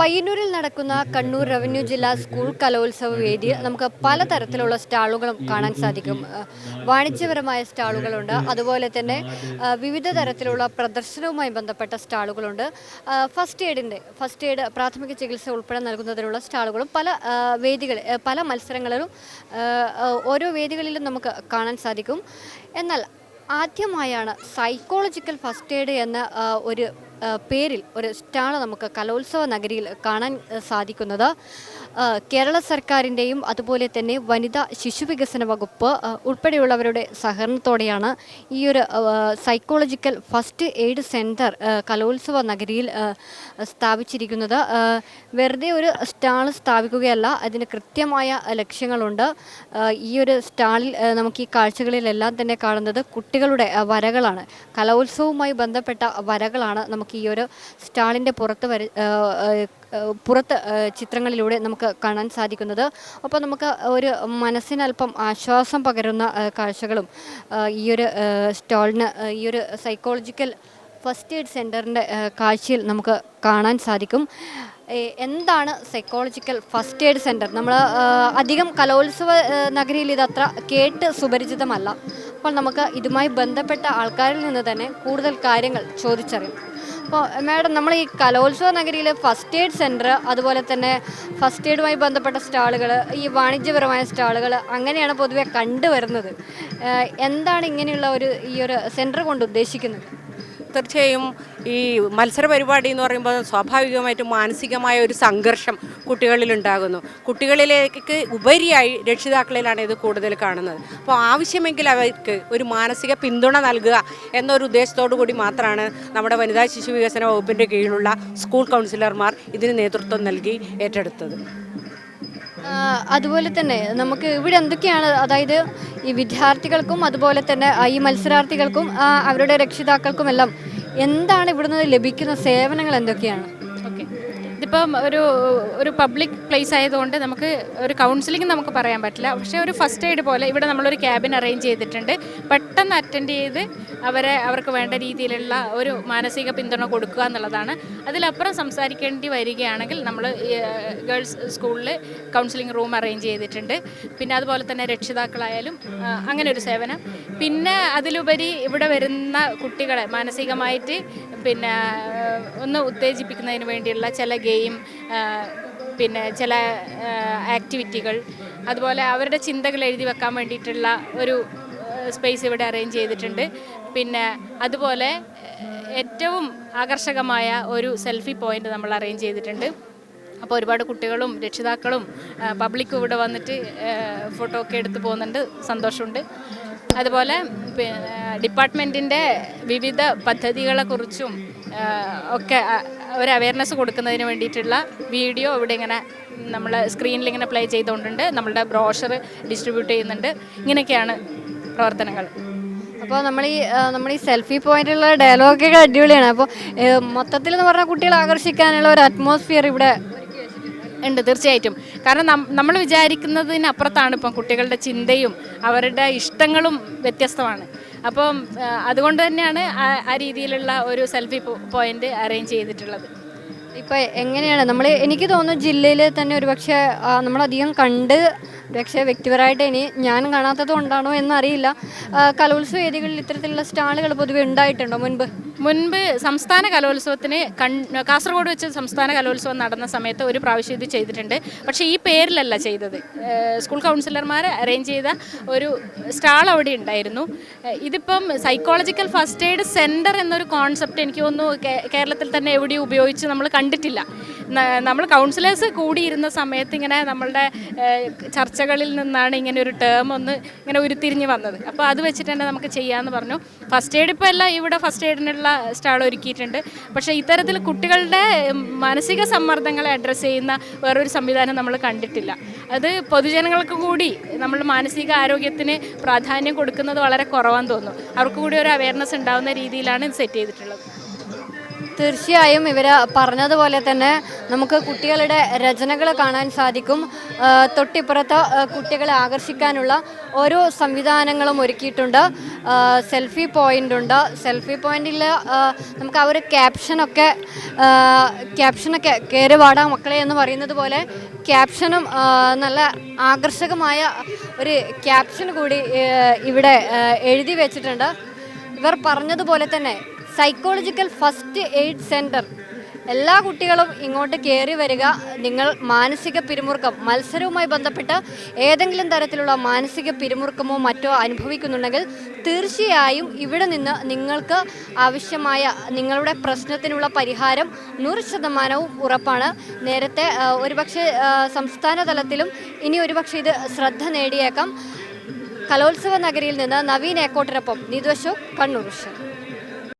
പയ്യന്നൂരിൽ നടക്കുന്ന കണ്ണൂർ റവന്യൂ ജില്ലാ സ്കൂൾ കലോത്സവ വേദിയിൽ നമുക്ക് പലതരത്തിലുള്ള സ്റ്റാളുകളും കാണാൻ സാധിക്കും. വാണിജ്യപരമായ സ്റ്റാളുകളുണ്ട്. അതുപോലെ തന്നെ വിവിധ തരത്തിലുള്ള പ്രദർശനവുമായി ബന്ധപ്പെട്ട സ്റ്റാളുകളുണ്ട്. ഫസ്റ്റ് എയ്ഡിന്റെ ഫസ്റ്റ് എയ്ഡ് പ്രാഥമിക ചികിത്സ ഉൾപ്പെടെ നൽകുന്നതിനുള്ള സ്റ്റാളുകളും പല വേദികൾ പല മത്സരങ്ങളിലും ഓരോ വേദികളിലും നമുക്ക് കാണാൻ സാധിക്കും. എന്നാൽ ആദ്യമായാണ് സൈക്കോളജിക്കൽ ഫസ്റ്റ് എയ്ഡ് എന്ന ഒരു പേരിൽ ഒരു സ്റ്റാണ് നമുക്ക് കലോത്സവ നഗരിയിൽ കാണാൻ സാധിക്കുന്നത്. കേരള സർക്കാരിന്റെയും അതുപോലെ തന്നെ വനിതാ ശിശുവികസന വകുപ്പ് ഉൾപ്പെടെയുള്ളവരുടെ സഹകരണത്തോടെയാണ് ഈ ഒരു സൈക്കോളജിക്കൽ ഫസ്റ്റ് എയ്ഡ് സെന്റർ കലോത്സവ നഗരിയിൽ സ്ഥാപിച്ചിരിക്കുന്നത്. വെറുതെ ഒരു സ്റ്റാൾ സ്ഥാപിക്കുകയല്ല അതിന് കൃത്യമായ ലക്ഷ്യങ്ങളുണ്ട്. ഈ ഒരു സ്റ്റാളിൽ നമുക്ക് ഈ കാഴ്ചകളിലെല്ലാം തന്നെ കാണുന്നത് കുട്ടികളുടെ വരകളാണ്. കലോത്സവവുമായി ബന്ധപ്പെട്ട വരകളാണ് നമുക്ക് ഈ ഒരു സ്റ്റാളിന്റെ പുറത്ത് വര പുറത്ത് ചിത്രങ്ങളിലൂടെ നമുക്ക് കാണാൻ സാധിക്കുന്നത്. അപ്പോൾ നമുക്ക് ഒരു മനസ്സിനല്പം ആശ്വാസം പകരുന്ന കാഴ്ചകളും ഈ ഒരു സ്റ്റോളിന് ഈ ഒരു സൈക്കോളജിക്കൽ ഫസ്റ്റ് എയ്ഡ് സെന്ററിന്റെ കാഴ്ചയിൽ നമുക്ക് കാണാൻ സാധിക്കും. എന്താണ് സൈക്കോളജിക്കൽ ഫസ്റ്റ് എയ്ഡ് സെന്റർ നമ്മൾ അധികം കലോത്സവ നഗരിയിൽ ഇതത്ര കേട്ട് സുപരിചിതമല്ല. അപ്പോൾ നമുക്ക് ഇതുമായി ബന്ധപ്പെട്ട ആൾക്കാരിൽ നിന്ന് തന്നെ കൂടുതൽ കാര്യങ്ങൾ ചോദിച്ചറിയാം. അപ്പോൾ മാഡം നമ്മൾ ഈ കലോത്സവ നഗരിയിൽ ഫസ്റ്റ് എയ്ഡ് സെന്റർ അതുപോലെ തന്നെ ഫസ്റ്റ് എയ്ഡുമായി ബന്ധപ്പെട്ട സ്റ്റാളുകൾ ഈ വാണിജ്യപരമായ സ്റ്റാളുകൾ അങ്ങനെയാണ് പൊതുവെ കണ്ടുവരുന്നത്. എന്താണ് ഇങ്ങനെയുള്ള ഒരു ഈ ഒരു സെന്റർ കൊണ്ട് ഉദ്ദേശിക്കുന്നത്? തീർച്ചയായും ഈ മത്സര പരിപാടി എന്ന് പറയുമ്പോൾ സ്വാഭാവികമായിട്ടും മാനസികമായ ഒരു സംഘർഷം കുട്ടികളിൽ ഉണ്ടാകുന്നു കുട്ടികളിലേക്ക് ഉപരിയായി രക്ഷിതാക്കളിലാണ് ഇത് കൂടുതൽ കാണുന്നത്. അപ്പോൾ ആവശ്യമെങ്കിൽ അവർക്ക് ഒരു മാനസിക പിന്തുണ നൽകുക എന്നൊരു ഉദ്ദേശത്തോടു കൂടി മാത്രമാണ് നമ്മുടെ വനിതാ ശിശു വികസന വകുപ്പിന്റെ കീഴിലുള്ള സ്കൂൾ കൗൺസിലർമാർ ഇതിന് നേതൃത്വം നൽകി ഏറ്റെടുത്തത്. അതുപോലെ തന്നെ നമുക്ക് ഇവിടെ എന്തൊക്കെയാണ് അതായത് ഈ വിദ്യാർത്ഥികൾക്കും അതുപോലെ തന്നെ ഈ മത്സരാർത്ഥികൾക്കും അവരുടെ രക്ഷിതാക്കൾക്കും എല്ലാം എന്താണ് ഇവിടുന്ന് ലഭിക്കുന്ന സേവനങ്ങൾ എന്തൊക്കെയാണ്? ഇതിപ്പം ഒരു ഒരു പബ്ലിക് പ്ലേസ് ആയതുകൊണ്ട് നമുക്ക് ഒരു കൗൺസിലിംഗ് നമുക്ക് പറയാൻ പറ്റില്ല. പക്ഷേ ഒരു ഫസ്റ്റ് എയ്ഡ് പോലെ ഇവിടെ നമ്മളൊരു ക്യാബിൻ അറേഞ്ച് ചെയ്തിട്ടുണ്ട്. പെട്ടെന്ന് അറ്റൻഡ് ചെയ്ത് അവരെ അവർക്ക് വേണ്ട രീതിയിലുള്ള ഒരു മാനസിക പിന്തുണ കൊടുക്കുക എന്നുള്ളതാണ്. അതിലപ്പുറം സംസാരിക്കേണ്ടി വരികയാണെങ്കിൽ നമ്മൾ ഗേൾസ് സ്കൂളിൽ കൗൺസിലിംഗ് റൂം അറേഞ്ച് ചെയ്തിട്ടുണ്ട്. പിന്നെ അതുപോലെ തന്നെ രക്ഷിതാക്കളായാലും അങ്ങനെ ഒരു സേവനം. പിന്നെ അതിലുപരി ഇവിടെ വരുന്ന കുട്ടികളെ മാനസികമായിട്ട് പിന്നെ ഒന്ന് ഉത്തേജിപ്പിക്കുന്നതിന് വേണ്ടിയുള്ള ചില ഗെയിം പിന്നെ ചില ആക്ടിവിറ്റികൾ അതുപോലെ അവരുടെ ചിന്തകൾ എഴുതി വെക്കാൻ വേണ്ടിയിട്ടുള്ള ഒരു സ്പേസ് ഇവിടെ അറേഞ്ച് ചെയ്തിട്ടുണ്ട്. പിന്നെ അതുപോലെ ഏറ്റവും ആകർഷകമായ ഒരു സെൽഫി പോയിന്റ് നമ്മൾ അറേഞ്ച് ചെയ്തിട്ടുണ്ട്. അപ്പോൾ ഒരുപാട് കുട്ടികളും രക്ഷിതാക്കളും പബ്ലിക്കും ഇവിടെ വന്നിട്ട് ഫോട്ടോ ഒക്കെ എടുത്തു പോകുന്നുണ്ട്. സന്തോഷമുണ്ട്. അതുപോലെ ഡിപ്പാർട്ട്മെന്റിന്റെ വിവിധ പദ്ധതികളെക്കുറിച്ചും ഒക്കെ ഒരു അവയർനെസ് കൊടുക്കുന്നതിന് വേണ്ടിയിട്ടുള്ള വീഡിയോ ഇവിടെ ഇങ്ങനെ നമ്മൾ സ്ക്രീനിൽ ഇങ്ങനെ പ്ലേ ചെയ്തുകൊണ്ടുണ്ട്. നമ്മളുടെ ബ്രോഷർ ഡിസ്ട്രിബ്യൂട്ട് ചെയ്യുന്നുണ്ട്. ഇങ്ങനെയൊക്കെയാണ് പ്രവർത്തനങ്ങൾ. അപ്പോൾ നമ്മൾ ഈ നമ്മൾ ഈ സെൽഫി പോയിന്റുള്ള ഡയലോഗൊക്കെ അടിപൊളിയാണ്. അപ്പോൾ മൊത്തത്തിൽ എന്ന് പറഞ്ഞാൽ കുട്ടികളെ ആകർഷിക്കാനുള്ള ഒരു അറ്റ്മോസ്ഫിയർ ഇവിടെ ഉണ്ട് തീർച്ചയായിട്ടും. കാരണം നമ്മൾ വിചാരിക്കുന്നതിനപ്പുറത്താണ് ഇപ്പം കുട്ടികളുടെ ചിന്തയും അവരുടെ ഇഷ്ടങ്ങളും വ്യത്യസ്തമാണ്. അപ്പം അതുകൊണ്ട് തന്നെയാണ് ആ- രീതിയിലുള്ള ഒരു സെൽഫി പോയിന്റ് അറേഞ്ച് ചെയ്തിട്ടുള്ളത്. ഇപ്പം എങ്ങനെയാണ്? നമ്മൾ എനിക്ക് തോന്നുന്നു ജില്ലയിൽ തന്നെ ഒരുപക്ഷെ നമ്മൾ നമ്മളധികം കണ്ട് പക്ഷേ വ്യക്തിപരമായിട്ട് ഇനി ഞാൻ കാണാത്തത് കൊണ്ടാണോ എന്നറിയില്ല. കലോത്സവ വേദികളിൽ ഇത്തരത്തിലുള്ള സ്റ്റാളുകൾ പൊതുവെ ഉണ്ടായിട്ടുണ്ടോ മുൻപ്? മുൻപ് സംസ്ഥാന കലോത്സവത്തിന് കൺ കാസർഗോഡ് വെച്ച് സംസ്ഥാന കലോത്സവം നടന്ന സമയത്ത് ഒരു പ്രാവശ്യം ഇത് ചെയ്തിട്ടുണ്ട്. പക്ഷേ ഈ പേരിലല്ല ചെയ്തത്. സ്കൂൾ കൗൺസിലർമാർ അറേഞ്ച് ചെയ്ത ഒരു സ്റ്റാൾ അവിടെ ഉണ്ടായിരുന്നു. ഇതിപ്പം സൈക്കോളജിക്കൽ ഫസ്റ്റ് എയ്ഡ് സെന്റർ എന്നൊരു കോൺസെപ്റ്റ് എനിക്ക് തോന്നുന്നു കേരളത്തിൽ തന്നെ എവിടെയും ഉപയോഗിച്ച് നമ്മൾ കണ്ടിട്ടില്ല. നമ്മൾ കൗൺസിലേഴ്സ് കൂടിയിരുന്ന സമയത്ത് ഇങ്ങനെ നമ്മളുടെ ചർച്ചകളിൽ നിന്നാണ് ഇങ്ങനെ ഒരു ടേം ഒന്ന് ഇങ്ങനെ ഉരുത്തിരിഞ്ഞ് വന്നത്. അപ്പോൾ അത് വെച്ചിട്ട് തന്നെ നമുക്ക് ചെയ്യാമെന്ന് പറഞ്ഞു. ഫസ്റ്റ് എയ്ഡ് ഇപ്പോൾ എല്ലാം ഇവിടെ ഫസ്റ്റ് എയ്ഡിനുള്ള സ്റ്റാൾ ഒരുക്കിയിട്ടുണ്ട്. പക്ഷേ ഇത്തരത്തിൽ കുട്ടികളുടെ മാനസിക സമ്മർദ്ദങ്ങളെ അഡ്രസ്സ് ചെയ്യുന്ന വേറൊരു സംവിധാനം നമ്മൾ കണ്ടിട്ടില്ല. അത് പൊതുജനങ്ങൾക്ക് കൂടി നമ്മൾ മാനസിക ആരോഗ്യത്തിന് പ്രാധാന്യം കൊടുക്കുന്നത് വളരെ കുറവാന്ന് തോന്നുന്നു. അവർക്ക് കൂടി ഒരു അവയർനെസ് ഉണ്ടാകുന്ന രീതിയിലാണ് ഇത് സെറ്റ് ചെയ്തിട്ടുള്ളത്. തീർച്ചയായും ഇവർ പറഞ്ഞതുപോലെ തന്നെ നമുക്ക് കുട്ടികളുടെ രചനകൾ കാണാൻ സാധിക്കും. തൊട്ടിപ്പുറത്ത് കുട്ടികളെ ആകർഷിക്കാനുള്ള ഓരോ സംവിധാനങ്ങളും ഒരുക്കിയിട്ടുണ്ട്. സെൽഫി പോയിന്റ് ഉണ്ട്. സെൽഫി പോയിന്റിൽ നമുക്ക് ആ ഒരു ക്യാപ്ഷനൊക്കെ ക്യാപ്ഷനൊക്കെ കയറി വാടാ മക്കളെ എന്ന് പറയുന്നത് പോലെ ക്യാപ്ഷനും നല്ല ആകർഷകമായ ഒരു ക്യാപ്ഷൻ കൂടി ഇവിടെ എഴുതി വെച്ചിട്ടുണ്ട്. ഇവർ പറഞ്ഞതുപോലെ തന്നെ സൈക്കോളജിക്കൽ ഫസ്റ്റ് എയ്ഡ് സെന്റർ എല്ലാ കുട്ടികളും ഇങ്ങോട്ട് കയറി വരിക. നിങ്ങൾ മാനസിക പിരിമുറുക്കം മത്സരവുമായി ബന്ധപ്പെട്ട് ഏതെങ്കിലും തരത്തിലുള്ള മാനസിക പിരിമുറുക്കമോ മറ്റോ അനുഭവിക്കുന്നുണ്ടെങ്കിൽ തീർച്ചയായും ഇവിടെ നിന്ന് നിങ്ങൾക്ക് ആവശ്യമായ നിങ്ങളുടെ പ്രശ്നത്തിനുള്ള പരിഹാരം നൂറ് ശതമാനവും ഉറപ്പാണ്. നേരത്തെ ഒരുപക്ഷെ സംസ്ഥാന തലത്തിലും ഇനി ഒരുപക്ഷെ ഇത് ശ്രദ്ധ നേടിയേക്കാം. കലോത്സവ നഗരിയിൽ നിന്ന് നവീൻ ഏക്കോട്ടിനൊപ്പം നീതു അശോക് കണ്ണൂർ